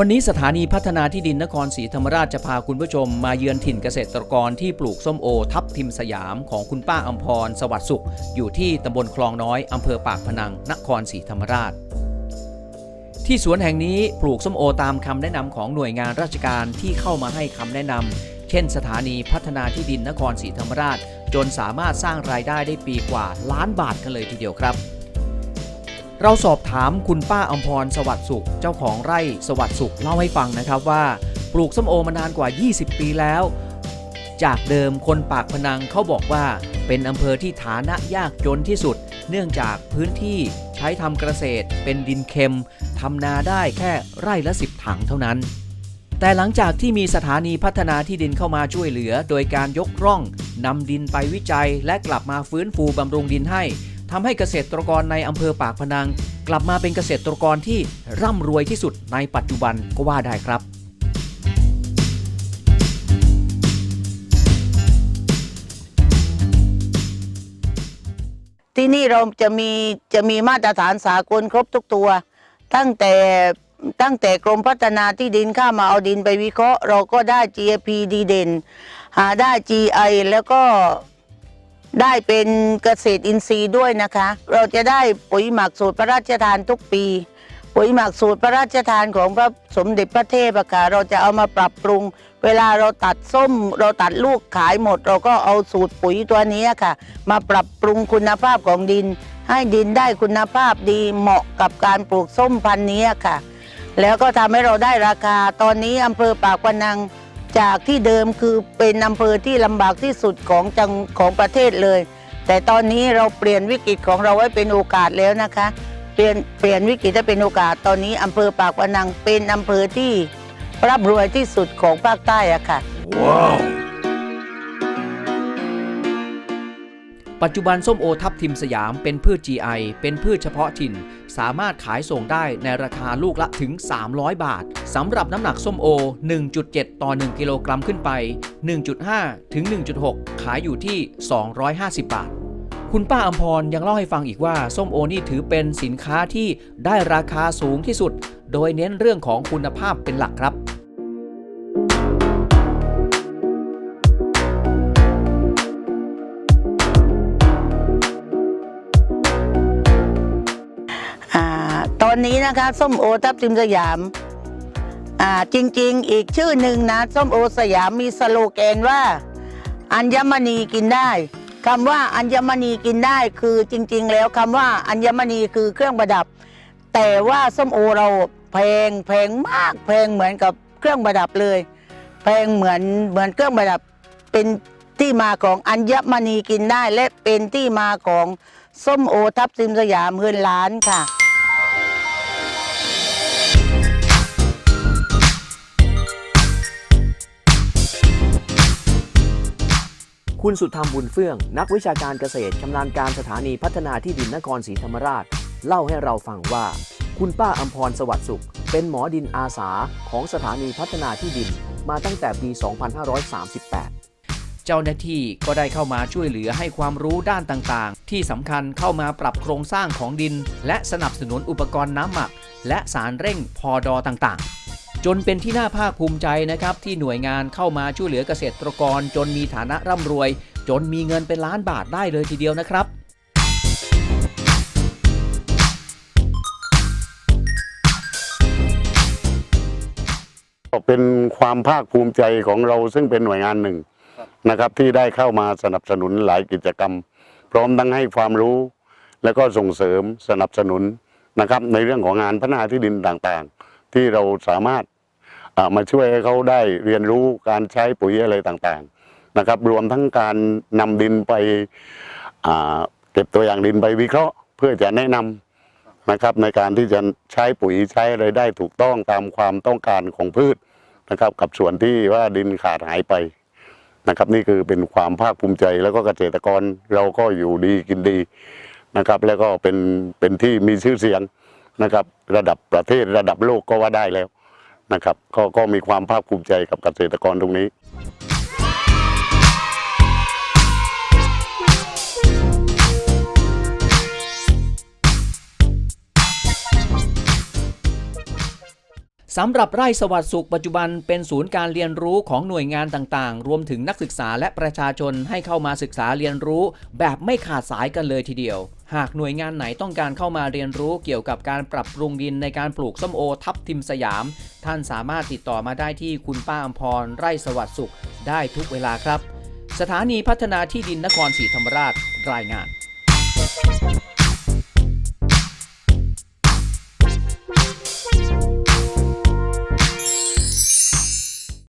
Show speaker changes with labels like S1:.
S1: วันนี้สถานีพัฒนาที่ดินนครศรีธรรมราชจะพาคุณผู้ชมมาเยือนถิ่นเกษตรกรที่ปลูกส้มโอ ทับทิมสยามของคุณป้าอัมพร สวัสดิ์สุข อยู่ที่ตำบลคลองน้อยอำเภอปากพนัง นครศรีธรรมราช ที่สวนแห่งนี้ปลูกส้มโอตามคำแนะนำของหน่วยงานราชการที่เข้ามาให้คำแนะนำเช่น สถานีพัฒนาที่ดินนครศรีธรรมราช จนสามารถสร้างรายได้ได้ปีกว่าล้านบาทกันเลยทีเดียวครับ เราสอบถามคุณป้าอมพรสวัสดิ์สุข เจ้าของไร่สวัสดิ์สุขเล่าให้ฟังนะครับว่า ปลูกส้มโอมานานกว่า 20 ปีแล้ว จากเดิมคนปากพนังเขาบอกว่า เป็นอำเภอที่ฐานะยากจนที่สุด เนื่องจากพื้นที่ใช้ทำเกษตร เป็นดินเค็มทำนาได้แค่ไร่ละ 10 ถังเท่านั้น แต่หลังจากที่มีสถานีพัฒนาที่ดินเข้ามาช่วยเหลือ โดยการยกร่องนำดินไปวิจัยและกลับมาฟื้นฟูบำรุงดินให้ ทำให้เกษตรกรในอำเภอปากพนัง กลับมาเป็นเกษตรกรที่ร่ำรวยที่สุดในปัจจุบันก็ว่าได้ครับ
S2: ที่นี่เราจะมีจะมีมาตรฐานสากลครบทุกตัว ตั้งแต่ตั้งแต่กรมพัฒนาที่ดินข้ามาเอาดินไปวิเคราะห์ เราก็ได้ GAP ดีเด่นหาได้ GI แล้วก็ ได้เป็นเกษตรอินทรีย์ด้วยนะคะ เราจะได้ปุ๋ยหมักสูตรพระราชทานทุกปี ปุ๋ยหมักสูตรพระราชทานของพระสมเด็จพระเทพอะค่ะเราจะเอามาปรับปรุง เวลาเราตัดส้ม เราตัดลูกขายหมด เราก็เอาสูตรปุ๋ยตัวนี้ค่ะ มาปรับปรุงคุณภาพของดิน ให้ดินได้คุณภาพดีเหมาะกับการปลูกส้มพันธุ์นี้ค่ะ แล้วก็ทำให้เราได้ราคาตอนนี้อำเภอปากพนัง จากที่เดิมคือเป็นอำเภอที่ลำบากที่สุดของจังของประเทศเลย แต่ตอนนี้เราเปลี่ยนวิกฤตของเราไว้เป็นโอกาสแล้วนะคะ เปลี่ยนเปลี่ยนวิกฤตให้เป็นโอกาสตอนนี้อำเภอปากพนังเป็นอำเภอที่ร่ำรวยที่สุดของภาคใต้อะค่ะ
S1: ปัจจุบันส้มโอทับทิมสยามเป็นพืช GI เป็นพืชเฉพาะถิ่น สามารถขายส่งได้ในราคาลูกละถึง 300 บาทสำหรับน้ำหนักส้มโอ 1.7 ต่อ 1 กิโลกรัมขึ้นไป 1.5 ถึง 1.6 ขายอยู่ที่ 250 บาท คุณป้าอมพรยังเล่าให้ฟังอีกว่า ส้มโอนี่ถือเป็นสินค้าที่ได้ราคาสูงที่สุด โดยเน้นเรื่องของคุณภาพเป็นหลักครับ
S2: ตอนนี้นะคะส้มโอทับทิมสยามอ่าจริงๆ อีกชื่อหนึ่งนะส้มโอสยามมีสโลแกนว่า อัญมณีกินได้คำว่าอัญมณีกินได้คือจริง ๆ แล้วคำว่าอัญมณีคือเครื่องประดับ แต่ว่าส้มโอเราแพงแพงมากแพงเหมือนกับเครื่องประดับเลย แพงเหมือนเหมือนเครื่องประดับเป็นที่มาของอัญมณีกินได้ และเป็นที่มาของส้มโอทับทิมสยามเงินล้านค่ะ
S1: คุณสุธรรมบุญเฟื่อง นักวิชาการเกษตรชำนาญการสถานีพัฒนาที่ดินนครศรีธรรมราช เล่าให้เราฟังว่า คุณป้าอัมพรสวัสดิ์สุข เป็นหมอดินอาสาของสถานีพัฒนาที่ดินมาตั้งแต่ปี 2538 เจ้าหน้าที่ก็ได้เข้ามาช่วยเหลือให้ความรู้ด้านต่างๆ ที่สำคัญเข้ามาปรับโครงสร้างของดิน และสนับสนุนอุปกรณ์น้ำหมัก และสารเร่งพอดอต่างๆ จนเป็นที่น่าภาคภูมิใจนะครับที่หน่วยงานเข้ามาช่วยเหลือเกษตรกร จนมีฐานะร่ำรวย จนมีเงินเป็นล้านบาทได้เลยทีเดียวนะครับ
S3: เป็นความภาคภูมิใจของเราซึ่งเป็นหน่วยงานหนึ่งนะครับที่ได้เข้ามาสนับสนุนหลายกิจกรรม พร้อมทั้งให้ความรู้ แล้วก็ส่งเสริมสนับสนุนนะครับในเรื่องของงานพัฒนาที่ดินต่าง ที่เราสามารถมาช่วยให้เขาได้เรียนรู้การใช้ปุ๋ยอะไรต่างๆนะครับ รวมทั้งการนำดินไปเก็บตัวอย่างดินไปวิเคราะห์ เพื่อจะแนะนำนะครับในการที่จะใช้ปุ๋ยใช้อะไรได้ถูกต้องตามความต้องการของพืชนะครับ กับส่วนที่ว่าดินขาดหายไปนะครับ นี่คือเป็นความภาคภูมิใจแล้วก็เกษตรกรเราก็อยู่ดีกินดีนะครับ แล้วก็เป็นเป็นที่มีชื่อเสียง นะครับ ระดับประเทศระดับโลกก็ว่าได้แล้วนะครับ ก็ก็มีความภาคภูมิใจกับเกษตรกรตรงนี้
S1: สำหรับไร่สวัสดิ์สุขปัจจุบันเป็นศูนย์การเรียนรู้ของหน่วยงานต่างๆ รวมถึงนักศึกษาและประชาชนให้เข้ามาศึกษาเรียนรู้ แบบไม่ขาดสายกันเลยทีเดียว หากหน่วยงานไหนต้องการเข้ามาเรียนรู้เกี่ยวกับการปรับปรุงดินในการปลูกส้มโอทับทิมสยาม ท่านสามารถติดต่อมาได้ที่คุณป้าอมพร ไร่สวัสดิ์สุขได้ทุกเวลาครับ สถานีพัฒนาที่ดินนครศรีธรรมราชรายงาน